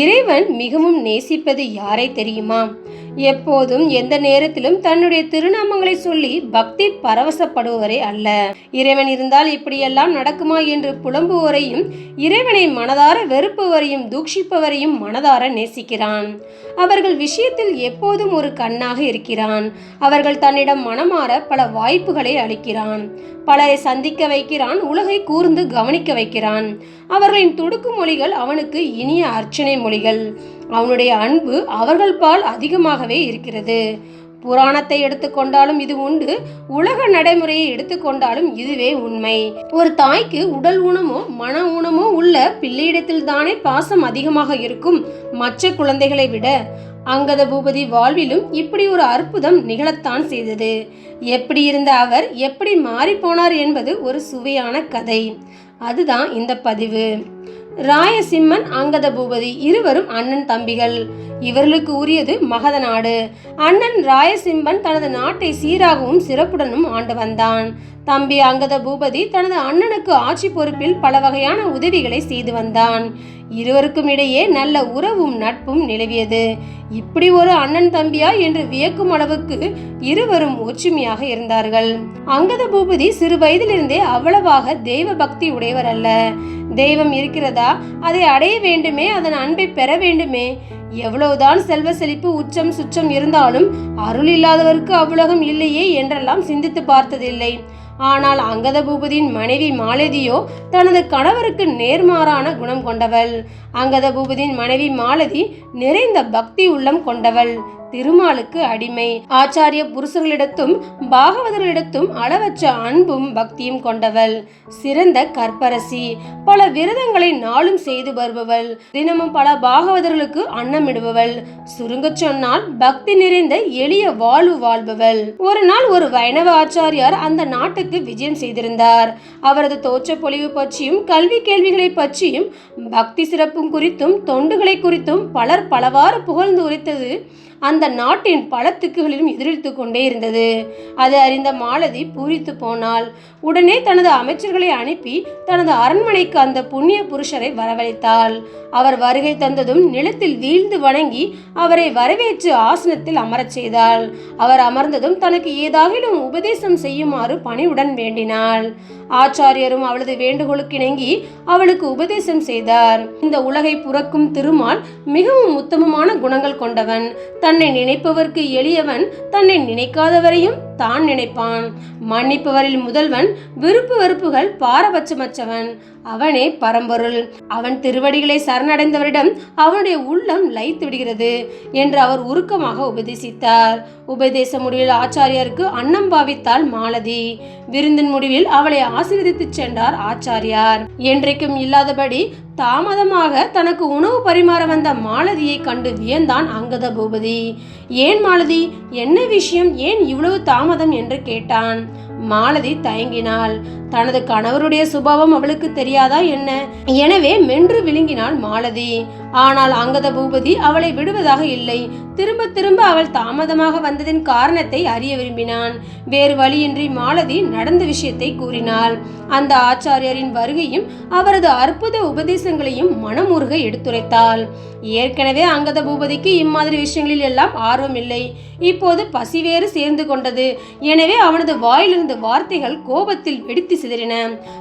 இறைவன் மிகவும் நேசிப்பது யாரை தெரியுமா? எப்போதும் எந்த நேரத்திலும் தன்னுடைய திருநாமங்களை சொல்லி பக்தி பரவசப்படுபவரே அல்ல. இறைவன் இருந்தால் இப்படியெல்லாம் நடக்குமா என்று புலம்புவோரையும் இறைவனை மனதார வெறுப்பவரையும் தூஷிப்பவரையும் மனதார நேசிக்கிறான். அவர்கள் விஷயத்தில் எப்போதும் ஒரு கண்ணாக இருக்கிறான். அவர்கள் தன்னிடம் மனமாற பல வாய்ப்புகளை அளிக்கிறான். பலரை சந்திக்க வைக்கிறான் உலகை கூர்ந்து கவனிக்க வைக்கிறான். அவர்களின் துடுக்கு மொழிகள் அவனுக்கு இனிய அர்ச்சனை மொழிகள். அவனுடைய அன்பு அவர்கள் பால் அதிகமாகவே இருக்கிறது. புராணத்தை எடுத்துக்கொண்டாலும் இது உண்டு உலக நடைமுறையை எடுத்துக்கொண்டாலும் இதுவே உண்மை. ஒரு தாய்க்கு உடல் ஊனமோ மன ஊனமோ உள்ள பிள்ளையிடத்தில் தானே பாசம் அதிகமாக இருக்கும் மற்ற குழந்தைகளை விட. அங்கத பூபதி வாழ்விலும் இப்படி ஒரு அற்புதம் நிகழத்தான் செய்தது. எப்படி இருந்த அவர் எப்படி மாறிப்போனார் என்பது ஒரு சுவையான கதை. அதுதான் இந்த பதிவு. ராயசிம்மன் அங்கத பூபதி இருவரும் அண்ணன் தம்பிகள். இவர்களுக்கு உரியது மகத நாடு. அண்ணன் ராயசிம்மன் தனது நாட்டை சீராகவும் சிறப்புடனும் ஆண்டு வந்தான். தம்பி அங்கத பூபதி தனது அண்ணனுக்கு ஆட்சி பொறுப்பில் பல வகையான உதவிகளை செய்து வந்தான். இருவருக்கும் இடையே நல்ல உறவும் நட்பும் நிலவியது. இப்படி ஒரு அண்ணன் தம்பியா என்று வியக்கும் அளவுக்கு இருவரும் ஒற்றுமையாக இருந்தார்கள். அங்கத பூபதி சிறு வயதிலிருந்தே அவ்வளவாக தெய்வ பக்தி உடையவர் அல்ல. தெய்வம் இருக்கிறதா? அதை அடைய வேண்டுமே அதன் அன்பை பெற வேண்டுமே. எவ்வளவுதான் செல்வ செழிப்பு உச்சம் சுச்சம் இருந்தாலும் அருள் இல்லாதவருக்கு அவ்வுலகம் இல்லையே என்றெல்லாம் சிந்தித்து பார்த்ததில்லை. ஆனால் அங்கத பூபதியின் மனைவி மாலதியோ தனது கணவருக்கு நேர்மாறான குணம் கொண்டவள். அங்கத பூபதியின் மனைவி மாலதி நிறைந்த பக்தி உள்ளம் கொண்டவள். திருமாலுக்கு அடிமை. ஆச்சாரிய புருஷர்களிடத்தும் பாகவதர்களிடத்தும் அளவற்ற அன்பும் பக்தியும் கொண்டவள். சிறந்த கற்பரசி. பல விரதங்களை நாளும் செய்து வருபவள். தினமும் பல பாகவதர்களுக்கு அன்னமிடுபவள். சுருங்கச் சொன்னால் பக்தி நிறைந்த எளிய வாழ்வு வாழ்பவள். ஒரு நாள் ஒரு வைணவ ஆச்சாரியார் அந்த நாட்டுக்கு விஜயம் செய்திருந்தார். அவரது தோற்ற பொழிவு பற்றியும் கல்வி கேள்விகளை பற்றியும் பக்தி சிறப்பும் குறித்தும் தொண்டுகளை குறித்தும் பலர் பலவாறு புகழ்ந்து உரைத்தது அந்த நாட்டின் பல திக்குகளிலும் எதிரொலித்து கொண்டே இருந்தது. அது அறிந்த மாலதி பூரித்து போனாள். உடனே தனது அமைச்சர்களை அனுப்பி தனது அரண்மனைக்கு அந்த புண்ணிய புருஷரை வரவழைத்தாள். அவர் வருகை தந்ததும் நிலத்தில் வீழ்ந்து வணங்கி அவரை வரவேற்று ஆசனத்தில் அமரச் செய்தாள். அவர் அமர்ந்ததும் தனக்கு ஏதாகிலும் உபதேசம் செய்யுமாறு பணிவுடன் வேண்டினாள். ஆச்சாரியரும் அவளது வேண்டுகோளுக்கு இணங்கி அவளுக்கு உபதேசம் செய்தார். இந்த உலகை புறக்கும் திருமால் மிகவும் உத்தமமான குணங்கள் கொண்டவன். தன்னை நினைப்பவர்க்கு எளியவன் தன்னை நினைக்காதவரையும் தான் நினைப்பான். மன்னிப்பவரில் முதல்வன் விருப்பு வெறுப்புகள் பாரபட்சமற்றவன். அவனே பரம்பொருள். அவன் திருவடிகளை சரணடைந்தவரிடம் அவனுடைய உள்ளம் லைத்து விடுகிறது என்று அவர் உருக்கமாக உபதேசித்தார். உபதேச முடிவில் ஆச்சாரியாருக்கு அன்னம் பாவித்தாள் மாலதி. விருந்தின் முடிவில் அவளை ஆசீர்வதித்து சென்றார் ஆச்சாரியார். என்றைக்கும் இல்லாதபடி தாமதமாக தனக்கு உணவு பரிமாற வந்த மாலதியை கண்டு வியந்தான் அங்கத பூபதி. ஏன் மாலதி? என்ன விஷயம்? ஏன் இவ்வளவு தாமதம் என்று கேட்டான். மாலதி தயங்கினாள். தனது கணவருடைய சுபாவம் அவளுக்கு தெரியாதா என்ன? எனவே மென்று விழுங்கினாள் மாலதி. ஆனால் அங்கத பூபதி அவளை விடுவதாக இல்லை. திரும்ப திரும்ப அவள் தாமதமாக வந்ததின் காரணத்தை அறிய விரும்பினான். வேறு வழியின்றி மாலதி நடந்த விஷயத்தை கூறினாள். அந்த ஆச்சாரியரின் வருகையும் அவரது அற்புத உபதேசங்களையும் மனமுருக எடுத்துரைத்தாள். ஏற்கனவே அங்கத பூபதிக்கு இம்மாதிரி விஷயங்களில் எல்லாம் ஆர்வம் இல்லை. இப்போது பசி வேறு சேர்ந்து கொண்டது. எனவே அவனது வாயிலிருந்து வார்த்தைகள் கோபத்தில் வெடித்து சிதறின.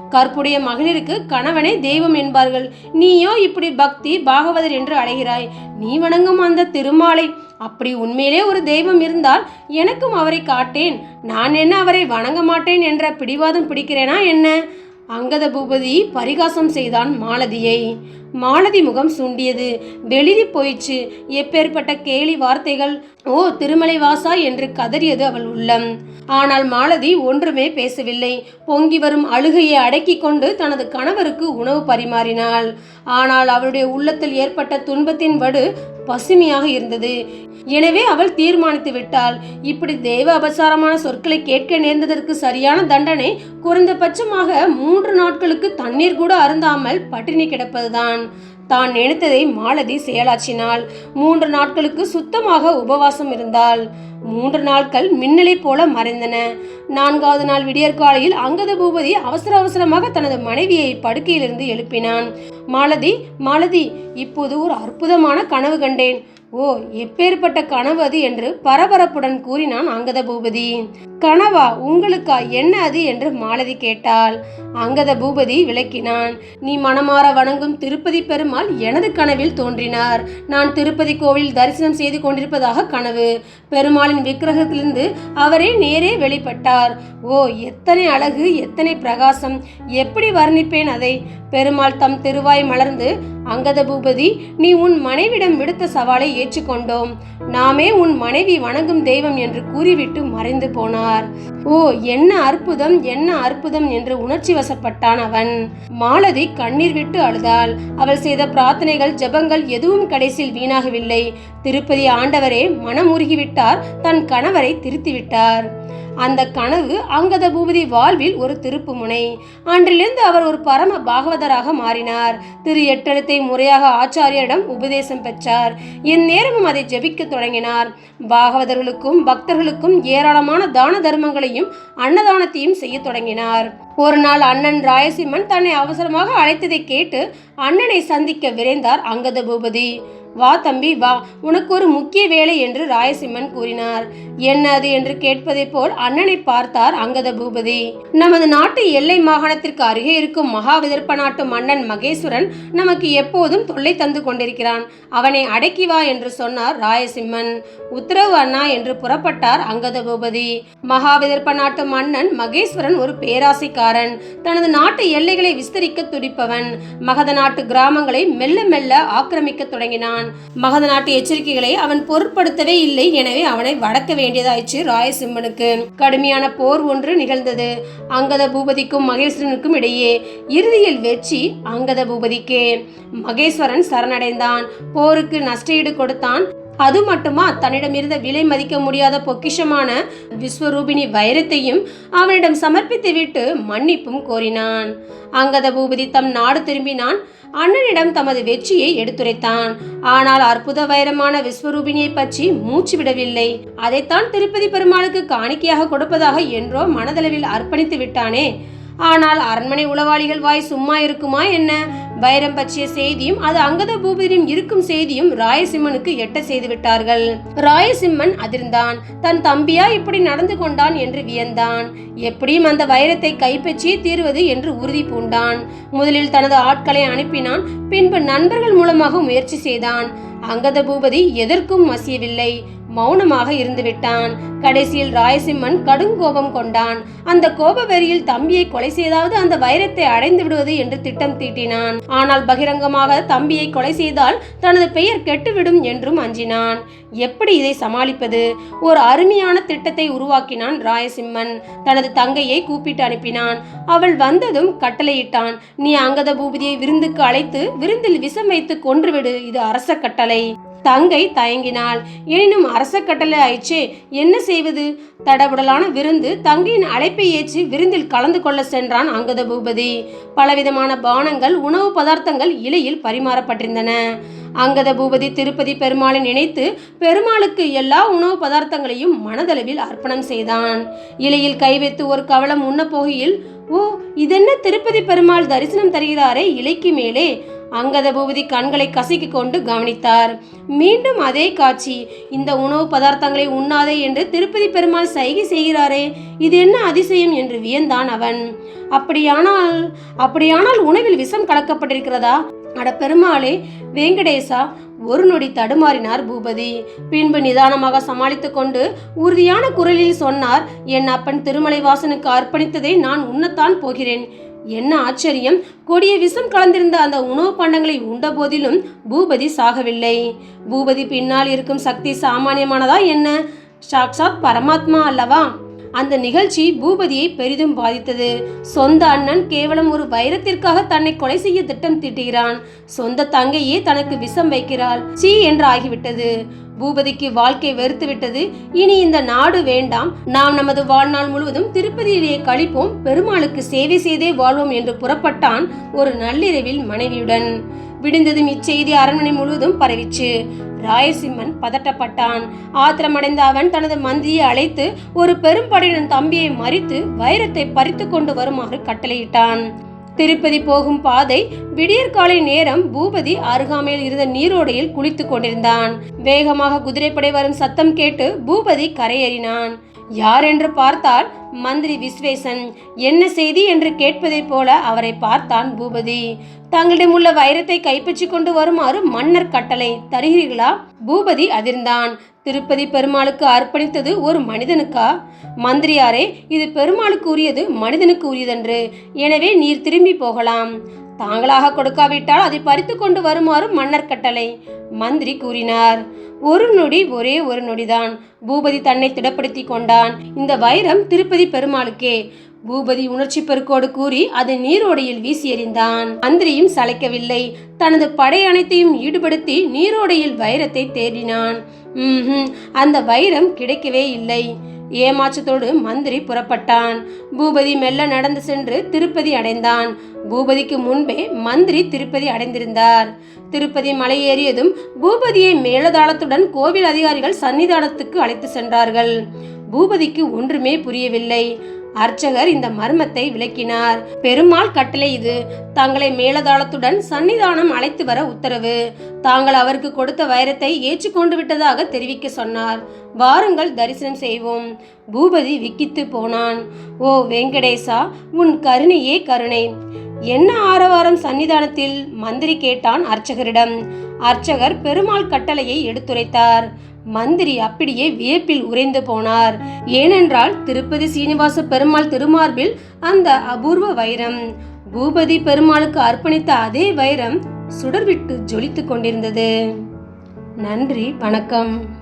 கற்புடைய மகளிருக்கு கணவனே தெய்வம் என்பார்கள். நீயோ இப்படி பக்தி பாகவதர் என்று அடைகிறாய். நீ வணங்கும் அந்த திருமாலை. அப்படி உண்மையிலே ஒரு தெய்வம் இருந்தால் எனக்கும் அவரை காட்டேன். நான் என்ன அவரை வணங்க மாட்டேன் என்ற பிடிவாதம் பிடிக்கிறேனா என்ன? அங்கத பூபதி பரிகாசம் செய்தான் மாலதியை. மாலதி முகம் சுண்டியது. வெளிரி போயிற்று. எப்பேற்பட்ட கேலி வார்த்தைகள் ஓ திருமலை வாசா என்று கதறியது அவள் உள்ளம். ஆனால் மாலதி ஒன்றுமே பேசவில்லை. பொங்கி வரும் அழுகையை அடக்கிக் கொண்டு தனது கணவருக்கு உணவு பரிமாறினாள். ஆனால் அவளுடைய உள்ளத்தில் ஏற்பட்ட துன்பத்தின் வடு பசுமையாக இருந்தது. எனவே அவள் தீர்மானித்து விட்டாள். இப்படி தெய்வ அபசாரமான சொற்களை கேட்க நேர்ந்ததற்கு சரியான தண்டனை குறைந்தபட்சமாக மூன்று நாட்களுக்கு தண்ணீர் கூட அருந்தாமல் பட்டினி கிடப்பதுதான். தான் நினைத்ததை மாலதி செயலாற்றினாள். மூன்று நாட்களுக்கு சுத்தமாக உபவாசம் இருந்தாள். மூன்று நாட்கள் மின்னலை போல மறைந்தன. நான்காவது நாள் விடியற்காலையில் அங்கத பூபதி அவசர அவசரமாக தனது மனைவியை படுக்கையிலிருந்து எழுப்பினான். மாலதி மாலதி இப்போது ஒரு அற்புதமான கனவு கண்டேன். ஓ எப்பேற்பட்ட கனவு அது என்று பரபரப்புடன் கூறினான் அங்கத பூபதி கனவா உங்களுக்கா என்ன அது என்று மாலதி கேட்டாள். அங்கத பூபதி விளக்கினான். நீ மனமாற வணங்கும் திருப்பதி பெருமாள் எனது கனவில் தோன்றினார். நான் திருப்பதி கோவில் தரிசனம் செய்து கொண்டிருப்பதாக கனவு. பெருமாளின் விக்கிரகத்திலிருந்து அவரே நேரே வெளிப்பட்டார். ஓ எத்தனை அழகு எத்தனை பிரகாசம். எப்படி வர்ணிப்பேன் அதை? பெருமாள் தம் திருவாய் மலர்ந்து அங்கத பூபதி நீ உன் மனைவிடம் விடுத்த சவாலை ஏற்றுக்கொண்டோம். நாமே உன் மனைவி வணங்கும் தெய்வம் என்று கூறிவிட்டு மறைந்து போனார். ஓ என்ன அற்புதம் என்ன அற்புதம் என்று உணர்ச்சி வசப்பட்டான் அவன். மாலதி கண்ணீர் விட்டு அழுதாள். அவள் செய்த பிரார்த்தனைகள் ஜெபங்கள் எதுவும் கடைசியில் வீணாகவில்லை. திருப்பதி ஆண்டவரே மனமுருகிவிட்டார் தன் கணவரை திருத்திவிட்டார். அந்த கனவு அங்கத பூபதி வாழ்வில் ஒரு திருப்பு முனை. அன்றிலிருந்து அவர் ஒரு பரம பாகவதராக மாறினார். திரு எட்டெழுத்தை முறையாக ஆச்சாரியரிடம் உபதேசம் பெற்றார். இந்நேரமும் அதை ஜெபிக்க தொடங்கினார். பாகவதர்களுக்கும் பக்தர்களுக்கும் ஏராளமான தான தர்மங்களையும் அன்னதானத்தையும் செய்ய தொடங்கினார். ஒரு நாள் அண்ணன் ராயசிம்மன் தன்னை அவசரமாக அழைத்ததை கேட்டு அண்ணனை சந்திக்க விரைந்தார் அங்கத பூபதி. வா தம்பி வா. உனக்கு ஒரு முக்கிய வேலை என்று ராயசிம்மன் கூறினார். என்ன அது? என்று கேட்பதை போல் அண்ணனை பார்த்தார் அங்கத பூபதி. நமது நாட்டு எல்லை மாகாணத்திற்கு அருகே இருக்கும் மகாவிதர்ப்ப நாட்டு மன்னன் மகேஸ்வரன் நமக்கு எப்போதும் தொல்லை தந்து கொண்டிருக்கிறான். அவனை அடக்கி வா என்று சொன்னார் ராயசிம்மன். உத்தரவு அண்ணா என்று புறப்பட்டார் அங்கத பூபதி. மகாவிதர்ப்ப நாட்டு மன்னன் மகேஸ்வரன் ஒரு பேராசைக்காரன் தனது நாட்டு எல்லைகளை விஸ்தரிக்க துடிப்பவன். மகத நாட்டு கிராமங்களை மெல்ல மெல்ல ஆக்கிரமிக்க தொடங்கினான். மகத நாட்டு எச்சரிக்கைகளை அவன் பொருட்படுத்தவே இல்லை. எனவே அவனை வடக்க வேண்டியதாயிற்று ராயசிம்மனுக்கு. கடுமையான போர் ஒன்று நிகழ்ந்தது. அங்கத பூபதிக்கும் மகேஸ்வரனுக்கும் இடையே இறுதியில் வெற்றி அங்கத பூபதிக்கே மகேஸ்வரன் சரணடைந்தான். போருக்கு நஷ்டஈடு கொடுத்தான். அது மட்டுமா தன்னிடம் இருந்த விலை மதிக்க முடியாத பொக்கிஷமான விஸ்வரூபிணி வைரத்தையும் அவனிடம் சமர்ப்பித்துவிட்டு மன்னிப்பும் கோரினான். அங்கத பூபதி தம் நாடு திரும்பினான். அண்ணனிடம் தமது வெற்றியை எடுத்துரைத்தான். ஆனால் அற்புத வைரமான விஸ்வரூபிணியை பற்றி மூச்சு விடவில்லை. அதைத்தான் திருப்பதி பெருமாளுக்கு காணிக்கையாக கொடுப்பதாக என்றோ மனதளவில் அர்ப்பணித்து விட்டானே. ஆனால் அரண்மனை உளவாளிகள் வாய் சும்மா இருக்குமா என்ன? வைரம் பற்றிய செய்தியும் அது அங்கத பூபதியும் இருக்கும் செய்தியும் ராயசிம்மனுக்கு எட்ட செய்து விட்டார்கள் ராயசிம்மன் அதிர்ந்தான். தன் தம்பியா இப்படி நடந்து கொண்டான் என்று வியந்தான். எப்படியும் அந்த வைரத்தை கைப்பற்றியே தீர்வது என்று உறுதி பூண்டான். முதலில் தனது ஆட்களை அனுப்பினான். பின்பு நண்பர்கள் மூலமாக முயற்சி செய்தான். அங்கத பூபதி எதற்கும் மசியவில்லை. மௌனமாக இருந்துவிட்டான். கடைசியில் ராயசிம்மன் கடுங்கோபம் கொண்டான். அந்த கோப வெறியில் தம்பியை கொலை செய்தாவது அந்த வைரத்தை அடைந்து விடுவது என்று திட்டம் தீட்டினான். ஆனால் பகிரங்கமாக தம்பியை கொலை செய்தால் தனது பெயர் கெட்டுவிடும் என்றும் அஞ்சினான். எப்படி இதை சமாளிப்பது? ஒரு அருமையான திட்டத்தை உருவாக்கினான் ராயசிம்மன். தனது தங்கையை கூப்பிட்டு அனுப்பினான். அவள் வந்ததும் கட்டளையிட்டான். நீ அங்கத பூபதியை விருந்துக்கு அழைத்து விருந்தில் விஷம் வைத்து கொன்றுவிடு இது அரச கட்டளை தங்கை தயங்கினாள். எனினும் அரச கட்டளை என்ன செய்வது? தடபுடலான விருந்து தங்கையின் அழைப்பை ஏற்றி விருந்தில் கலந்து கொள்ள சென்றான் அங்கத பூபதி பலவிதமான பானங்கள் உணவு பதார்த்தங்கள் இலையில் பரிமாறப்பட்டிருந்தன. அங்கத பூபதி திருப்பதி பெருமாளை நினைத்து பெருமாளுக்கு எல்லா உணவு பதார்த்தங்களையும் மனதளவில் அர்ப்பணம் செய்தான். இலையில் கை வைத்து ஒரு கவலம் உண்ண போகையில் ஓ இதென்ன திருப்பதி பெருமாள் தரிசனம் தருகிறாரே இலைக்கு மேலே. அங்கத பூபதி கண்களை கசக்கி கொண்டு கவனித்தார். மீண்டும் அதே காட்சி. இந்த உணவு பதார்த்தங்களை உண்ணாதே என்று திருப்பதி பெருமாள் சைகை செய்கிறாரே. இது என்ன அதிசயம் என்று வியந்தான் அவன். அப்படியானால் அப்படியானால் உணவில் விஷம் கலக்கப்பட்டிருக்கிறதா? அட பெருமாளே வேங்கடேசா ஒரு நொடி தடுமாறினார் பூபதி. பின்பு நிதானமாக சமாளித்துக்கொண்டு உறுதியான குரலில் சொன்னார் என் அப்பன் திருமலைவாசனுக்கு அர்ப்பணித்ததை நான் உண்ணத்தான் போகிறேன். என்ன ஆச்சரியம்! கொடிய விஷம் கலந்திருந்த அந்த உணவு பண்டங்களை உண்ட போதிலும் பூபதி சாகவில்லை. பூபதி பின்னால் இருக்கும் சக்தி சாமானியமானதா என்ன? சாக்சாத் பரமாத்மா அல்லவா? அந்த நிகழ்ச்சி பூபதியை பெரிதும் பாதித்தது. சொந்த அண்ணன் கேவலம் ஒரு வைரத்திற்காக தன்னை கொலை செய்ய திட்டம் தீட்டுகிறான். சொந்த தங்கையே தனக்கு விஷம் வைக்கிறாள். சீ என்று ஆகிவிட்டது. பூபதிக்கு வாழ்க்கை வெறுத்து விட்டது இனி இந்த நாடு வேண்டாம். நாம் நமது வாழ்நாள் முழுவதும் திருப்பதியிலேயே கழிப்போம். பெருமாளுக்கு சேவை செய்தே வாழ்வோம் என்று புறப்பட்டான் ஒரு நள்ளிரவில் மனைவியுடன். விடிந்ததும் இச்செய்தி அரண்மனை முழுவதும் பரவிச்சு. ராயசிம்மன் பதட்டப்பட்டான். ஆத்திரமடைந்த அவன் தனது மந்திரியை அழைத்து ஒரு பெரும்படையினன் தம்பியை மறித்து வைரத்தை பறித்து கொண்டு வருமாறு கட்டளையிட்டான். திருப்பதி போகும் பாதை விடியற்காலை நேரம் பூபதி அருகாமையில் இருந்த நீரோடையில் குளித்துக் கொண்டிருந்தான். வேகமாக குதிரைப்படை வரும் சத்தம் கேட்டு பூபதி கரையேறினான். யார் என்று பார்த்தால் மந்திரி விஸ்வேசன். என்ன செய்தி? என்று கேட்பதைப் போல அவரை பார்த்தான் பூபதி. தங்களிடம் உள்ள வைரத்தை கைப்பற்றி கொண்டு வருமாறு மன்னர் கட்டளை தருகிறீர்களா? பூபதி அதிர்ந்தான். திருப்பதி பெருமாளுக்கு அர்ப்பணித்தது ஒரு மனிதனுக்கா? மந்திரியாரே இது பெருமாளுக்கு உரியது மனிதனுக்கு உரியதன்று. எனவே நீர் திரும்பி போகலாம். தாங்களாக கொடுக்காவிட்டால் அதை பறித்து கொண்டு வருமாறு மன்னர் கட்டளை. மந்திரி கூறினார் ஒரு நொடி ஒரே ஒரு நொடிதான். பூபதி தன்னை திடப்படுத்தி கொண்டான். இந்த வைரம் திருப்பதி பெருமாளுக்கே. பூபதி உணர்ச்சி பெருக்கோடு கூறி அதை நீரோடையில் வீசி எறிந்தான். மந்திரியும் சளைக்கவில்லை. தனது படை அனைத்தையும் ஈடுபடுத்தி நீரோடையில் வைரத்தை தேடினான். அந்த வைரம் கிடைக்கவே இல்லை. ஏமாற்றத்தோடு மந்திரி புறப்பட்டான். பூபதி மெல்ல நடந்து சென்று திருப்பதி அடைந்தான். பூபதிக்கு முன்பே மந்திரி திருப்பதி அடைந்திருந்தார். திருப்பதி மலை ஏறியதும் பூபதியை மேலதாளத்துடன் கோவில் அதிகாரிகள் சன்னிதானத்துக்கு அழைத்து சென்றார்கள். பூபதிக்கு ஒன்றுமே புரியவில்லை. அர்ச்சகர் இந்த மர்மத்தை விளக்கினார். பெருமாள் கட்டளை இது. தங்களை மேலதாளத்துடன் சன்னிதானம் அழைத்து வர உத்தரவு. தாங்கள் அவருக்கு கொடுத்த வைரத்தை ஏற்றுக்கொண்டு விட்டதாக தெரிவிக்க சொன்னார். வாருங்கள் தரிசனம் செய்வோம். பூபதி விக்கித்து போனான். ஓ வெங்கடேசா உன் கருணையே கருணை. என்ன ஆரவாரம் சன்னிதானத்தில்? மந்திரி கேட்டான் அர்ச்சகரிடம். அர்ச்சகர் பெருமாள் கட்டளையை எடுத்துரைத்தார். மந்திரி அப்படியே வியப்பில் உறைந்து போனார். ஏனென்றால் திருப்பதி சீனிவாச பெருமாள் திருமார்பில் அந்த அபூர்வ வைரம். பூபதி பெருமாளுக்கு அர்ப்பணித்த அதே வைரம் சுடர்விட்டு ஜொலித்துக் கொண்டிருந்தது. நன்றி வணக்கம்.